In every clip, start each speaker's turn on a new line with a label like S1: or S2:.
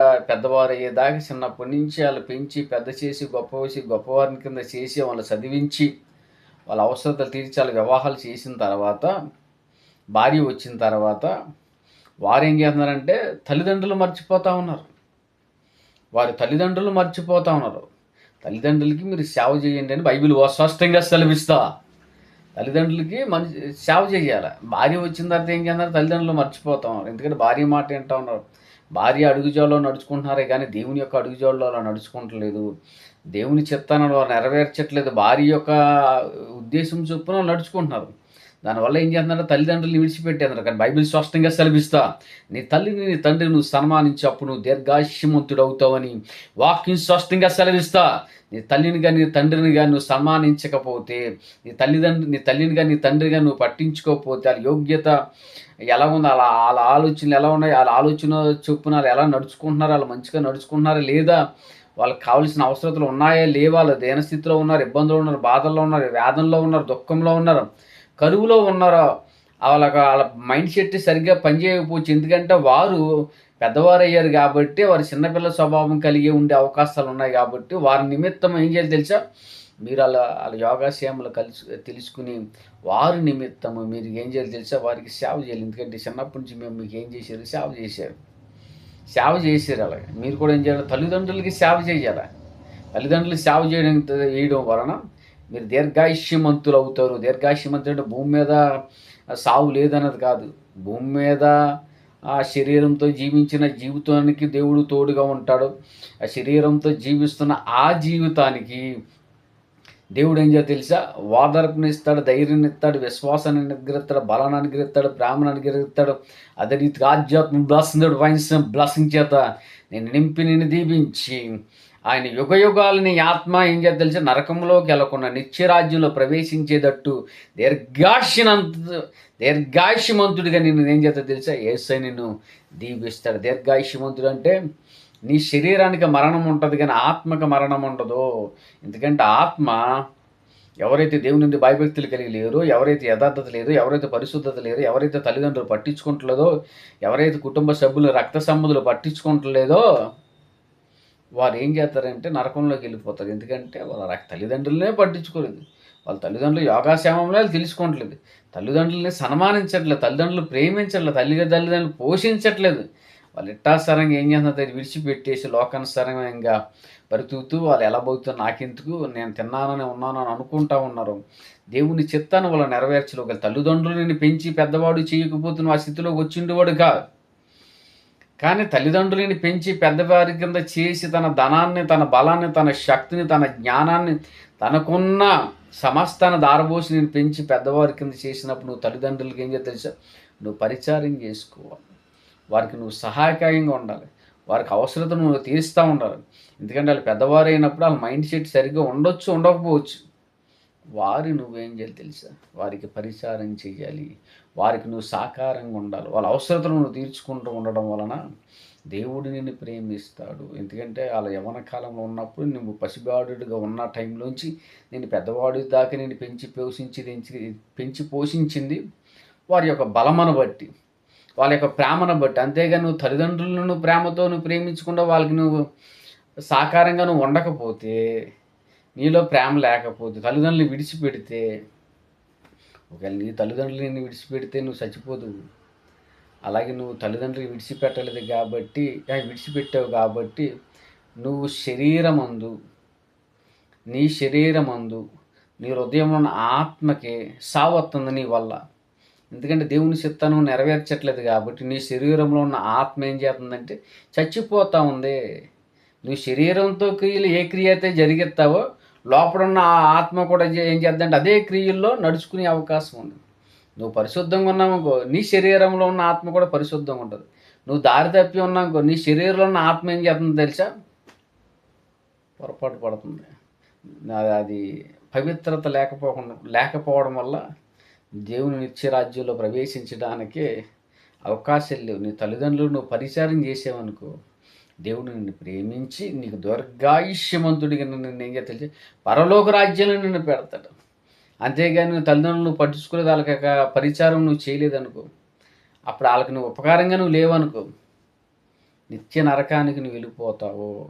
S1: పెద్దవారు అయ్యేదాకా చిన్నప్పటి నుంచి వాళ్ళు పెంచి పెద్ద చేసి గొప్ప చేసి గొప్పవారిని కింద చేసి వాళ్ళు చదివించి వాళ్ళ అవసరతలు తీర్చి వాళ్ళ వివాహాలు చేసిన తర్వాత భార్య వచ్చిన తర్వాత వారు ఏం చేస్తున్నారంటే తల్లిదండ్రులు మర్చిపోతూ ఉన్నారు. వారి తల్లిదండ్రులు మర్చిపోతూ ఉన్నారు. తల్లిదండ్రులకి మీరు సేవ చేయండి అని బైబిల్ స్పష్టంగా సెలవిస్తా. తల్లిదండ్రులకి మన సేవ చేయాలి? భార్య వచ్చిన తర్వాత ఏం చేస్తున్నారు? తల్లిదండ్రులు మర్చిపోతా ఉన్నారు. ఎందుకంటే భార్య మాట వింటూ ఉన్నారు. భార్య అడుగుజోళ్ళలో నడుచుకుంటున్నారే కానీ దేవుని యొక్క అడుగుజోళ్ళలో అలా నడుచుకుంటలేదు. దేవుని చిత్తాన్ని వాళ్ళు నెరవేర్చట్లేదు. భార్య యొక్క ఉద్దేశం చొప్పున నడుచుకుంటున్నారు. దానివల్ల ఏం చేస్తున్నారు తల్లిదండ్రులు విడిచిపెట్టేందుకు కానీ బైబిల్ స్పష్టంగా సెలవిస్తా నీ తల్లిని నీ తండ్రిని నువ్వు సన్మానించప్పుడు నువ్వు దీర్ఘాశ్యమంతుడు అవుతావని వాక్యం స్పష్టంగా సెలవిస్తా. నీ తల్లిని కానీ నీ తండ్రిని కానీ నువ్వు సన్మానించకపోతే నీ తల్లిదండ్రి నీ తల్లిని కానీ నీ తండ్రిని నువ్వు పట్టించుకోకపోతే వాళ్ళ యోగ్యత ఎలా ఉందో? అలా వాళ్ళ ఆలోచనలు ఎలా ఉన్నాయి? వాళ్ళ ఆలోచన చొప్పున వాళ్ళు ఎలా నడుచుకుంటున్నారు? వాళ్ళు మంచిగా నడుచుకుంటున్నారా లేదా? వాళ్ళకి కావాల్సిన అవసరతలు ఉన్నాయా? లేవా? వాళ్ళు దేనస్థితిలో ఉన్నారు ఇబ్బందులు ఉన్నారు బాధల్లో ఉన్నారు వేదనలో ఉన్నారు దుఃఖంలో ఉన్నారు. కరువులో ఉన్నారా? వాళ్ళకి వాళ్ళ మైండ్ సెట్ సరిగ్గా పనిచేయకపోవచ్చు. ఎందుకంటే వారు పెద్దవారు అయ్యారు కాబట్టి వారి చిన్నపిల్ల స్వభావం కలిగి ఉండే అవకాశాలు ఉన్నాయి కాబట్టి వారి నిమిత్తం ఏం చేయాలి తెలుసా? మీరు అలా వాళ్ళ యోగాశ్యాములు కలిసి తెలుసుకుని వారి నిమిత్తము మీరు ఏం చేయాలి తెలుసా? వారికి సేవ చేయాలి. ఎందుకంటే చిన్నప్పటి నుంచి మేము మీకు ఏం చేశారు? సేవ చేశారు. సేవ చేశారు అలాగే. మీరు కూడా ఏం చేయాలి? తల్లిదండ్రులకి సేవ చేయాలి? తల్లిదండ్రులు సేవ చేయడం చేయడం వలన మీరు దీర్ఘాయుష్యమంతులు అవుతారు దీర్ఘాయుష్యమంతులు అంటే భూమి మీద సావు లేదన్నది కాదు. భూమి మీద ఆ శరీరంతో జీవించిన జీవితానికి దేవుడు తోడుగా ఉంటాడు. ఆ శరీరంతో జీవిస్తున్న ఆ జీవితానికి దేవుడు ఏం చేయాలి తెలుసా? ఓదార్పునిస్తాడు ధైర్యాన్ని ఇస్తాడు విశ్వాసాన్ని అనుగ్రహిస్తాడు బలాన్ని అనుగ్రహిస్తాడు ప్రేమను అనుగ్రహిస్తాడు. అదే రీతిగా ఆధ్యాత్మ బ్లాసింగ్ వాయించిన బ్లాసింగ్ చేత నేను నింపి నేను దీవించి ఆయన యుగ యుగాలని ఆత్మ ఏం చేయాలి తెలిసి? నరకంలోకి వెళ్ళకుండా నిత్యరాజ్యంలో ప్రవేశించేటట్టు దీర్ఘాశనంత దీర్ఘాయుషమంతుడిగా నేను ఏం చేస్తా తెలుసా? ఏసై నిన్ను దీవిస్తాడు. దీర్ఘాయుషమంతుడు అంటే నీ శరీరానికి మరణం ఉంటుంది కానీ ఆత్మకు మరణం ఉండదు. ఎందుకంటే ఆత్మ ఎవరైతే దేవుని నుండి భయభక్తులు కలిగి లేరు ఎవరైతే యథార్థత లేదు ఎవరైతే పరిశుద్ధత లేరు ఎవరైతే తల్లిదండ్రులు పట్టించుకుంటలేదో ఎవరైతే కుటుంబ సభ్యులు రక్త సంబంధులు పట్టించుకుంటలేదో వారు ఏం చేస్తారంటే నరకంలోకి వెళ్ళిపోతారు. ఎందుకంటే వాళ్ళ రక్త తల్లిదండ్రులనే పట్టించుకోలేదు. వాళ్ళ తల్లిదండ్రులు యోగాశ్యామంలో తెలుసుకోవట్లేదు. తల్లిదండ్రులని సన్మానించట్లేదు. తల్లిదండ్రులు ప్రేమించట్లేదు. తల్లి తల్లిదండ్రులు పోషించట్లేదు. వాళ్ళు ఇట్టాసరంగా ఏం చేస్తున్నారు? విడిచిపెట్టేసి లోకానుసరంగా బరితూతూ వాళ్ళు ఎలా పోతున్నారు నాకెందుకు? నేను తిన్నానని ఉన్నానని అనుకుంటా ఉన్నారు. దేవుని చిత్తాన్ని వాళ్ళు నెరవేర్చలు ఒక తల్లిదండ్రులని పెంచి పెద్దవాడు చేయకపోతున్న ఆ స్థితిలోకి వచ్చిండేవాడు కాదు. కానీ తల్లిదండ్రులని పెంచి పెద్దవారి కింద చేసి తన ధనాన్ని తన బలాన్ని తన శక్తిని తన జ్ఞానాన్ని తనకున్న సమస్తాన్ని దారబోసి నేను పెంచి పెద్దవారి కింద చేసినప్పుడు నువ్వు తల్లిదండ్రులకి ఏం తెలుసా? నువ్వు పరిచారం చేసుకోవాలి. వారికి నువ్వు సహాయకాయంగా ఉండాలి. వారికి అవసరత నువ్వు తీరుస్తూ ఉండాలి. ఎందుకంటే వాళ్ళు పెద్దవారు అయినప్పుడు వాళ్ళ మైండ్ సెట్ సరిగ్గా ఉండొచ్చు ఉండకపోవచ్చు. వారి నువ్వేం చేయాలి తెలుసా? వారికి పరిచారం చేయాలి. వారికి నువ్వు సాకారంగా ఉండాలి. వాళ్ళ అవసరతను నువ్వు తీర్చుకుంటూ ఉండడం వలన దేవుడు నిన్ను ప్రేమిస్తాడు. ఎందుకంటే వాళ్ళ యవన కాలంలో ఉన్నప్పుడు నువ్వు పసిబాడుగా ఉన్న టైంలోంచి నేను పెద్దవాడి దాకా నేను పెంచి పోషించి పెంచి పెంచి పోషించింది వారి యొక్క బలమను బట్టి వాళ్ళ యొక్క ప్రేమను బట్టి. అంతేగాని నువ్వు తల్లిదండ్రులను ప్రేమతో నువ్వు ప్రేమించకుండా వాళ్ళకి నువ్వు సాకారంగా నువ్వు ఉండకపోతే నీలో ప్రేమ లేకపోతే తల్లిదండ్రులు విడిచిపెడితే ఒకవేళ నీ తల్లిదండ్రులు నిన్ను విడిచిపెడితే నువ్వు చచ్చిపోదు. అలాగే నువ్వు తల్లిదండ్రులు విడిచిపెట్టలేదు కాబట్టి విడిచిపెట్టావు కాబట్టి నువ్వు శరీరమందు నీ శరీరమందు నీ హృదయంలో ఉన్న ఆత్మకి సావత్తుంది నీ వల్ల. ఎందుకంటే దేవుని చిత్తాను నెరవేర్చట్లేదు కాబట్టి నీ శరీరంలో ఉన్న ఆత్మ ఏం చేస్తుందంటే చచ్చిపోతా ఉంది. నువ్వు శరీరంతో క్రియలు ఏ క్రియ అయితే జరిగిస్తావో లోపల ఉన్న ఆ ఆత్మ కూడా చే- ఏం చేద్దంటే అదే క్రియల్లో నడుచుకునే అవకాశం ఉంది. నువ్వు పరిశుద్ధంగా ఉన్నావనుకో నీ శరీరంలో ఉన్న ఆత్మ కూడా పరిశుద్ధంగా ఉంటుంది. నువ్వు దారి తప్పి ఉన్నావనుకో నీ శరీరంలో ఉన్న ఆత్మ ఏం చేస్తుంది తెలుసా? పొరపాటు పడుతుంది. అది- పవిత్రత లేకపోకుండా లేకపోవడం వల్ల దేవుని నిత్యరాజ్యంలో ప్రవేశించడానికి అవకాశాలు లేవు. నీ తల్లిదండ్రులు నువ్వు పరిచారం చేసావనుకో దేవుడు నిన్ను ప్రేమించి నీకు దుర్గాయుష్యమంతుడిగా నిన్ను ఏం చేస్తా తెలిసి పరలోక రాజ్యాన్ని నిన్ను పెడతాడు. అంతేగాని నువ్వు తల్లిదండ్రులు పట్టించుకోలేదు వాళ్ళకి ఒక పరిచారం నువ్వు చేయలేదనుకో. అప్పుడు వాళ్ళకి నువ్వు ఉపకారంగా నువ్వు లేవనుకో. నిత్య నరకానికి నువ్వు వెళ్ళిపోతావు.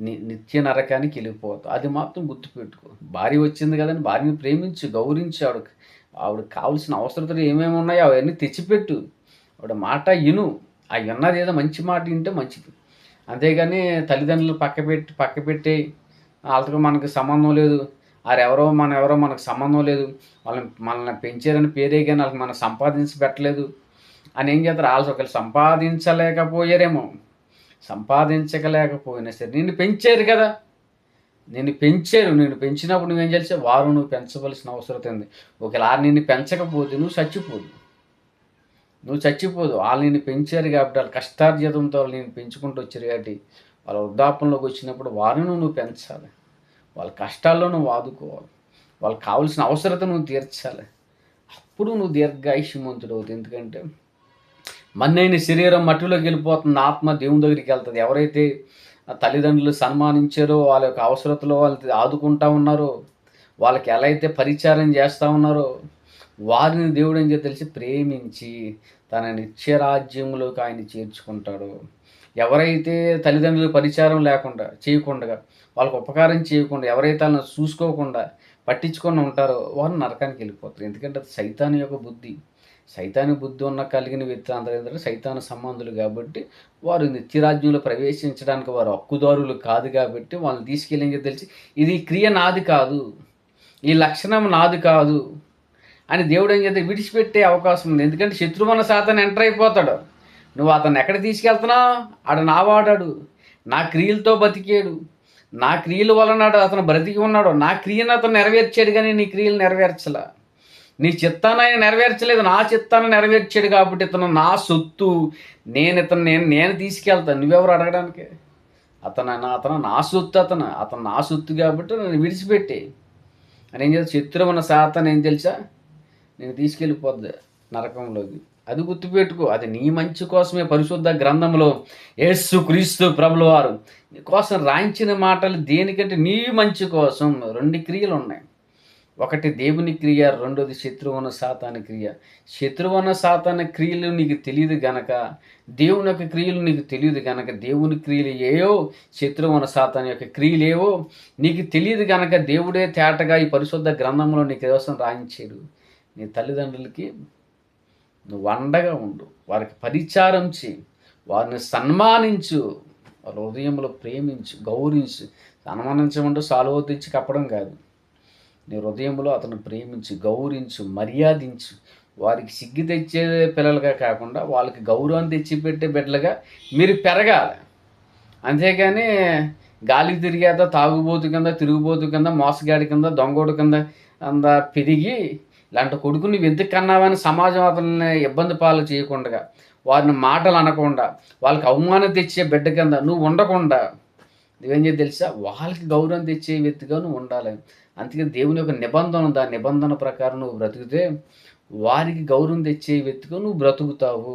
S1: నిత్య నరకానికి వెళ్ళిపోతావు. అది మాత్రం గుర్తుపెట్టుకో భార్య వచ్చింది కదని భార్యని ప్రేమించు గౌరవించు ఆవిడకి ఆవిడకి కావాల్సిన అవసరతలు ఏమేమి ఉన్నాయో అవన్నీ తెచ్చిపెట్టు. ఆవిడ మాట ఇను. ఆ విన్నది ఏదో మంచి మాట వింటే మంచిది. అంతేగాని తల్లిదండ్రులు పక్క పెట్టి పక్క పెట్టి వాళ్ళతో మనకు సంబంధం లేదు. వారెవరో మన ఎవరో మనకు సంబంధం లేదు. వాళ్ళని మనల్ని పెంచారని పేరే కానీ వాళ్ళకి మనం సంపాదించి పెట్టలేదు. అని ఏం చేస్తారు? వాళ్ళు ఒకళ్ళు సంపాదించలేకపోయారేమో. సంపాదించకలేకపోయినా సరే నిన్ను పెంచారు కదా. నిన్ను పెంచారు. నిన్ను పెంచినప్పుడు నువ్వేం చేస్తే వారు నువ్వు పెంచవలసిన అవసరం ఉంది. ఒకవేళ నిన్ను పెంచకపోతే నువ్వు చచ్చిపోదు నువ్వు చచ్చిపోదు. వాళ్ళు నేను పెంచారు కాబట్టి వాళ్ళ కష్టార్జితంతో వాళ్ళు నేను పెంచుకుంటూ వచ్చారు కాబట్టి వాళ్ళ వృద్ధాపంలోకి వచ్చినప్పుడు వారిని నువ్వు పెంచాలి. వాళ్ళ కష్టాల్లో నువ్వు ఆదుకోవాలి. వాళ్ళకి కావాల్సిన అవసరత నువ్వు తీర్చాలి. అప్పుడు నువ్వు దీర్ఘాయుష్యమంతుడు అవుతుంది ఎందుకంటే మన్నైన శరీరం మట్టిలోకి వెళ్ళిపోతుంది. ఆత్మ దేవుని దగ్గరికి వెళ్తుంది. ఎవరైతే తల్లిదండ్రులు సన్మానించారో వాళ్ళ యొక్క అవసరతలో వాళ్ళు ఆదుకుంటా ఉన్నారో వాళ్ళకి ఎలా అయితే పరిచారం చేస్తూ ఉన్నారో వారిని దేవుడు ఏం తెలిసి ప్రేమించి తన నిత్యరాజ్యంలోకి ఆయన చేర్చుకుంటాడు. ఎవరైతే తల్లిదండ్రులు పరిచారం లేకుండా చేయకుండా వాళ్ళకు ఉపకారం చేయకుండా ఎవరైతే వాళ్ళని చూసుకోకుండా పట్టించుకొని ఉంటారో వారు నరకానికి వెళ్ళిపోతారు. ఎందుకంటే అది సైతాన్ యొక్క బుద్ధి. సైతాని బుద్ధి ఉన్న కలిగిన వ్యక్తి అందరూ సైతాన సంబంధులు కాబట్టి వారు నిత్యరాజ్యంలో ప్రవేశించడానికి వారు హక్కుదారులు కాదు కాబట్టి వాళ్ళని తీసుకెళ్ళి తెలిసి ఇది క్రియ నాది కాదు. ఈ లక్షణం నాది కాదు. అని దేవుడు ఏం చేస్తే విడిచిపెట్టే అవకాశం ఉంది. ఎందుకంటే శత్రువన సాతను ఎంటర్ అయిపోతాడు. నువ్వు అతను ఎక్కడ తీసుకెళ్తున్నావు? ఆడు నావాడాడు నా క్రియలతో బతికాడు. నా క్రియల వలన అతను బ్రతికి ఉన్నాడు. నా క్రియను అతను నెరవేర్చాడు కానీ నీ క్రియలు నెరవేర్చలే. నీ చిత్తాన్ని ఆయన నెరవేర్చలేదు. నా చిత్తాన్ని నెరవేర్చాడు కాబట్టి ఇతను నా సొత్తు. నేను ఇతను నేను నేను తీసుకెళ్తాను. నువ్వెవరు అడగడానికి? అతను నా అతను నా సొత్తు అతను. అతను నా సొత్తు కాబట్టి నన్ను విడిచిపెట్టే. అని ఏం చేస్తా శత్రువున ఉన్న శాతం ఏం తెలుసా? నేను తీసుకెళ్ళిపోద్ది నరకంలోకి. అది గుర్తుపెట్టుకో అది నీ మంచి కోసమే పరిశుద్ధ గ్రంథంలో యేసు క్రీస్తు ప్రభుల వారు నీ కోసం రాయించిన మాటలు దేనికంటే నీ మంచి కోసం రెండు క్రియలు ఉన్నాయి. ఒకటి దేవుని క్రియ రెండోది శత్రువున సాతాన క్రియ. శత్రువున సాతాన క్రియలు నీకు తెలియదు గనక దేవుని యొక్క క్రియలు నీకు తెలియదు గనక దేవుని క్రియలు ఏవో శత్రువున సాతాన యొక్క క్రియలు ఏవో నీకు తెలియదు గనక దేవుడే తేటగా ఈ పరిశుద్ధ గ్రంథంలో నీకు కోసం రాయించాడు. నీ తల్లిదండ్రులకి నువ్వు అండగా ఉండు. వారికి పరిచారం చేయి. వారిని సన్మానించు. వాళ్ళ హృదయంలో ప్రేమించు గౌరవించు. సన్మానించమంటూ సాలువ తెచ్చి కప్పడం కాదు. నీ హృదయంలో అతను ప్రేమించు గౌరవించు మర్యాదించు. వారికి సిగ్గు తెచ్చే పిల్లలుగా కాకుండా వాళ్ళకి గౌరవం తెచ్చిపెట్టే బిడ్డలుగా మీరు పెరగాలి. అంతేగాని గాలికి తిరిగేదా తాగుబోతు కింద తిరుగుబోతు కింద మోసగాడి కింద దొంగోడు కింద అంద పెరిగి లాంటి కొడుకుని నువ్వు ఎందుకు కన్నావని సమాజం అతన్ని ఇబ్బంది పాలు చేయకుండా వారిని మాటలు అనకుండా వాళ్ళకి అవమానం తెచ్చే బిడ్డ కింద నువ్వు ఉండకుండా నువ్వేం చేయాలి తెలుసా? వాళ్ళకి గౌరవం తెచ్చే వ్యక్తిగా నువ్వు ఉండాలి. అందుకే దేవుని యొక్క నిబంధన ఉంది. ఆ నిబంధన ప్రకారం నువ్వు బ్రతికితే వారికి గౌరవం తెచ్చే వ్యక్తిగా నువ్వు బ్రతుకుతావు.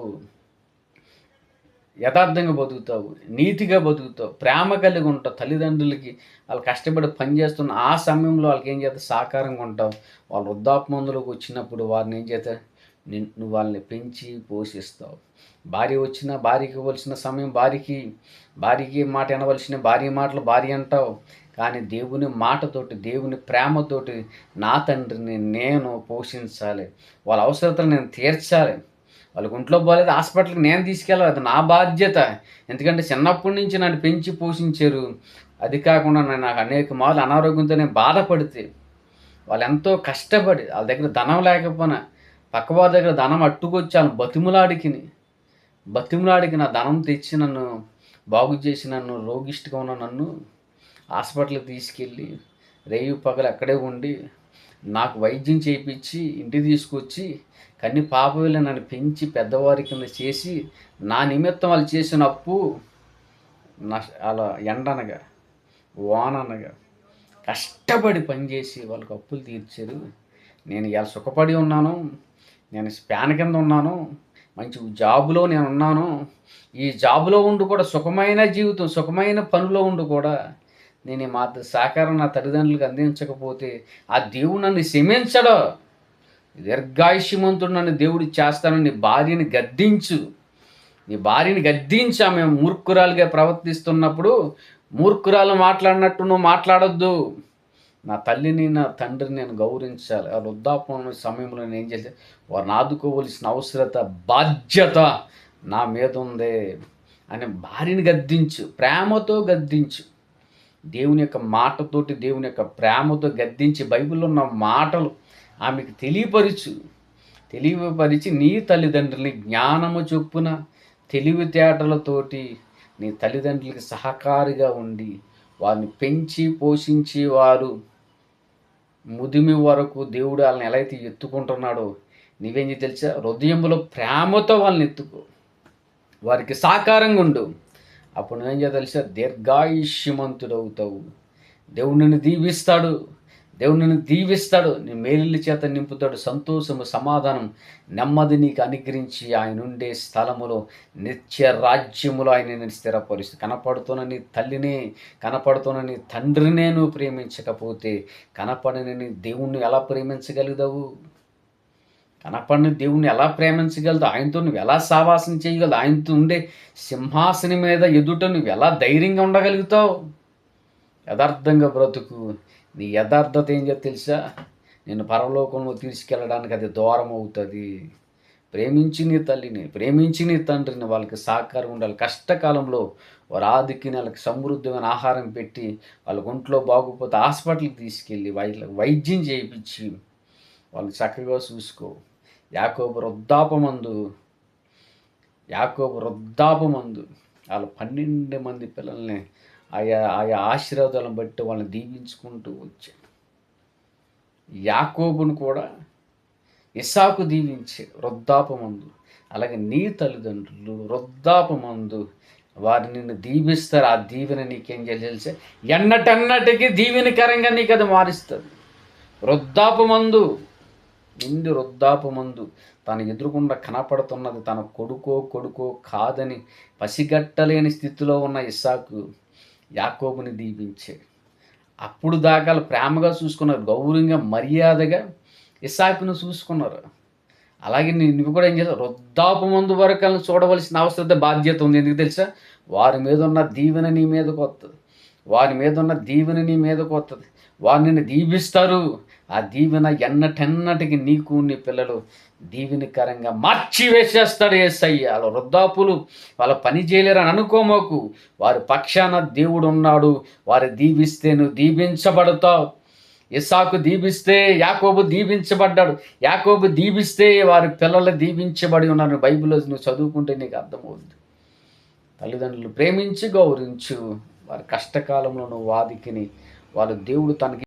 S1: యథార్థంగా బతుకుతావు నీతిగా బతుకుతావు ప్రేమ కలిగి ఉంటావు తల్లిదండ్రులకి వాళ్ళు కష్టపడి పనిచేస్తున్న ఆ సమయంలో వాళ్ళకి ఏం చేస్తే సాకారంగా ఉంటావు. వాళ్ళు వృద్ధాపమందులోకి వచ్చినప్పుడు వారిని ఏం చేస్తే నువ్వు వాళ్ళని పెంచి పోషిస్తావు. భార్య వచ్చిన భార్యకి ఇవ్వాల్సిన సమయం భార్యకి భార్యకి మాట వినవలసిన భార్య మాటలు భార్య అంటావు. కానీ దేవుని మాటతోటి దేవుని ప్రేమతోటి నా తండ్రిని నేను పోషించాలి. వాళ్ళ అవసరతలు నేను తీర్చాలి. వాళ్ళకి ఒంట్లో బాగాలేదు హాస్పిటల్కి నేను తీసుకెళ్ళాలి అది నా బాధ్యత. ఎందుకంటే చిన్నప్పటి నుంచి నన్ను పెంచి పోషించారు. అది కాకుండా నేను నాకు అనేక మార్లు అనారోగ్యంతో నేను బాధపడితే వాళ్ళు ఎంతో కష్టపడి వాళ్ళ దగ్గర ధనం లేకపోయినా పక్కవారి దగ్గర ధనం అట్టుకొచ్చి వాళ్ళని బతిములాడికిని. బతిములాడికి నా ధనం తెచ్చి నన్ను బాగు చేసి నన్ను రోగిష్టిగా ఉన్న నన్ను హాస్పిటల్కి తీసుకెళ్ళి రేయు పగలు అక్కడే ఉండి నాకు వైద్యం చేయించి ఇంటికి తీసుకొచ్చి కన్ని పాప వెళ్ళి నన్ను పెంచి పెద్దవారి కింద చేసి నా నిమిత్తం వాళ్ళు చేసిన అప్పు నష్ అలా ఎండనగా వాననగా కష్టపడి పనిచేసి వాళ్ళకి అప్పులు తీర్చారు. నేను ఇలా సుఖపడి ఉన్నాను. నేను స్పాన్ కింద ఉన్నాను. మంచి జాబులో నేను ఉన్నాను. ఈ జాబులో ఉండి కూడా సుఖమైన జీవితం సుఖమైన పనిలో ఉండి కూడా నేను ఈ మాత్ర సహకారం నా తల్లిదండ్రులకు అందించకపోతే ఆ దేవుడు నన్ను క్షమించడు. దీర్ఘాయుష్యమంతుడు నన్ను దేవుడు చేస్తానని భార్యని గద్దించు. నీ భార్యని గద్దించా. మేము మూర్ఖురాలుగా ప్రవర్తిస్తున్నప్పుడు మూర్ఖురాలు మాట్లాడినట్టు నువ్వు మాట్లాడొద్దు. నా తల్లిని నా తండ్రిని నేను గౌరవించాలి. ఆ వృద్ధాపన సమయంలో నేను ఏం చేసే? వారిని ఆదుకోవలసిన అవసరత బాధ్యత నా మీద ఉంది అని భార్యని గద్దించు. ప్రేమతో గద్దించు. దేవుని యొక్క మాటతోటి దేవుని యొక్క ప్రేమతో గద్దించి బైబిల్లో ఉన్న మాటలు ఆమెకు తెలియపరచు. తెలియపరిచి నీ తల్లిదండ్రులని జ్ఞానము చొప్పున తెలివితేటలతోటి నీ తల్లిదండ్రులకి సహకారిగా ఉండి వారిని పెంచి పోషించి వారు ముదిమి వరకు దేవుడు వాళ్ళని ఎలా అయితే ఎత్తుకుంటున్నాడో నీవేం తెలుసా? హృదయంలో ప్రేమతో వాళ్ళని ఎత్తుకో. వారికి సాకారంగా ఉండు. అప్పుడు నేను చేయ తెలుసా? దీర్ఘాయుష్యమంతుడు అవుతావు దేవుడు నిన్ను దీవిస్తాడు. దేవుడు నిన్ను దీవిస్తాడు. నీ మేలుల చేత నింపుతాడు. సంతోషము సమాధానం నెమ్మది నీకు అనుగ్రహించి ఆయన ఉండే స్థలములో నిత్య రాజ్యములో ఆయన నేను స్థిరపరుస్తూ కనపడుతున్న నీ తల్లిని కనపడుతున్న నీ తండ్రినే నువ్వు ప్రేమించకపోతే కనపడని నీ దేవుణ్ణి ఎలా ప్రేమించగలుగుతావు? కనపడిన దేవుణ్ణి ఎలా ప్రేమించగలదు? ఆయనతో నువ్వు ఎలా సావాసం చేయగలదు? ఆయనతో ఉండే సింహాసనం మీద ఎదుట నువ్వు ఎలా ధైర్యంగా ఉండగలుగుతావు? యథార్థంగా బ్రతుకు. నీ యథార్థత ఏం చేయ తెలుసా? నేను పరలోకంలో తీసుకెళ్ళడానికి అది దూరం అవుతుంది. ప్రేమించి నీ తల్లిని ప్రేమించి నీ తండ్రిని వాళ్ళకి సహకారం ఉండాలి. కష్టకాలంలో వారు ఆదికి వాళ్ళకి సమృద్ధమైన ఆహారం పెట్టి వాళ్ళ ఒంట్లో బాగోపోతే హాస్పిటల్కి తీసుకెళ్ళి వాళ్ళకి వైద్యం చేయించి వాళ్ళని చక్కగా చూసుకో. యాకోబు వృద్ధాపమందు యాకోబు వృద్ధాపమందు వాళ్ళ పన్నెండు మంది పిల్లల్ని ఆయా ఆయా ఆశీర్వాదాలను బట్టి వాళ్ళని దీవించుకుంటూ వచ్చాడు. యాకోబును కూడా ఇసాకు దీవించే వృద్ధాపమందు అలాగే నీ తల్లిదండ్రులు వృద్ధాపమందు వారు నిన్ను దీవిస్తారు. ఆ దీవెన నీకేం తెలిసే? ఎన్నటన్నటికీ దీవెనకరంగా నీకు అది మారుస్తుంది. వృద్ధాపమందు ముందు వృద్ధాపు మందు. తన ఎదురుకుండా కనపడుతున్నది తన కొడుకో కొడుకో కాదని పసిగట్టలేని స్థితిలో ఉన్న ఇస్సాకు యాకోబుని దీపించే అప్పుడు దాకా ప్రేమగా చూసుకున్నారు. గౌరవంగా మర్యాదగా ఇస్సాకును చూసుకున్నారు. అలాగే నేను నువ్వు కూడా ఏం చేస్తావు వృద్ధాపు మందు వరకు చూడవలసిన అవసరం బాధ్యత ఉంది. ఎందుకు తెలుసా? వారి మీద ఉన్న దీవెన నీ మీదకు వస్తుంది వారి మీద ఉన్న దీవెన నీ మీదకు వస్తుంది వారు నిన్ను దీవిస్తారు. ఆ దీవెన ఎన్నటెన్నటికి నీకు నీ పిల్లలు దీవెనకరంగా మార్చి వేసేస్తాడు ఏసయ్య. వాళ్ళ వృద్ధాపులు వాళ్ళ పని చేయలేరని అనుకోమోకు వారి పక్షాన దేవుడు ఉన్నాడు. వారు దీవిస్తే నువ్వు దీవించబడతావు. ఇసాకు దీపిస్తే యాకోబు దీపించబడ్డాడు యాకోబు దీపిస్తే వారి పిల్లలు దీపించబడి ఉన్నారు బైబిల్లో నువ్వు చదువుకుంటే నీకు అర్థమవుద్ది. తల్లిదండ్రులు ప్రేమించి గౌరవించు. వారి కష్టకాలంలో నువ్వు వాదికిని. వారు దేవుడు తనకి